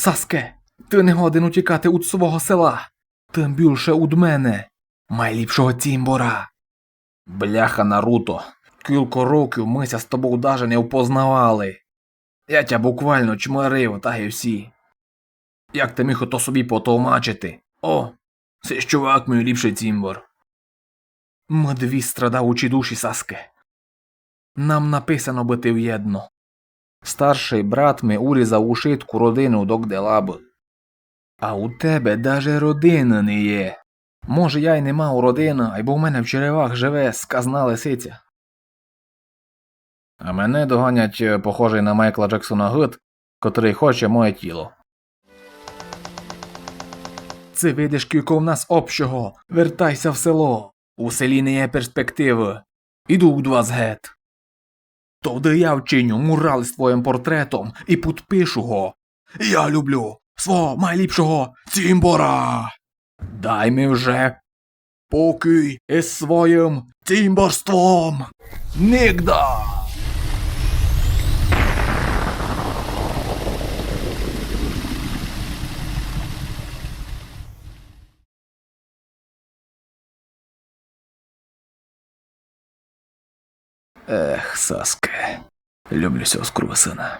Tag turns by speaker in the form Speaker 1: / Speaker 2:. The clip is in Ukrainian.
Speaker 1: Саске, ти не годен утікати від свого села. Тим більше від мене, майліпшого тімбора. Бляха Наруто, кілька років мися з тобою даже не впознавали. Я тя буквально чмирив, та й всі. Як ти міг ото собі потовмачити? О, це чувак мій ліпший тімбор. Ми дві страдавучі душі, Саске. Нам написано бити в'єдно. Старший брат ми урізав ушитку родину догделаб. А у тебе даже родина не є. Може, я й не мав родини, або в мене в черевах живе сказна лисиця. А мене доганять е, похожий на Майкла Джексона Гид, котрий хоче моє тіло. Це видиш, кілько в нас общого. Вертайся в село. У селі не є перспективи. Іду у вас гет. Тоді я вчиню мурал з твоїм портретом і підпишу го. Я люблю свого найліпшого Тімбора. Дай ми вже покій із своїм тімборством. Нігда. Ех, Саска. Люблю цього скурвасина.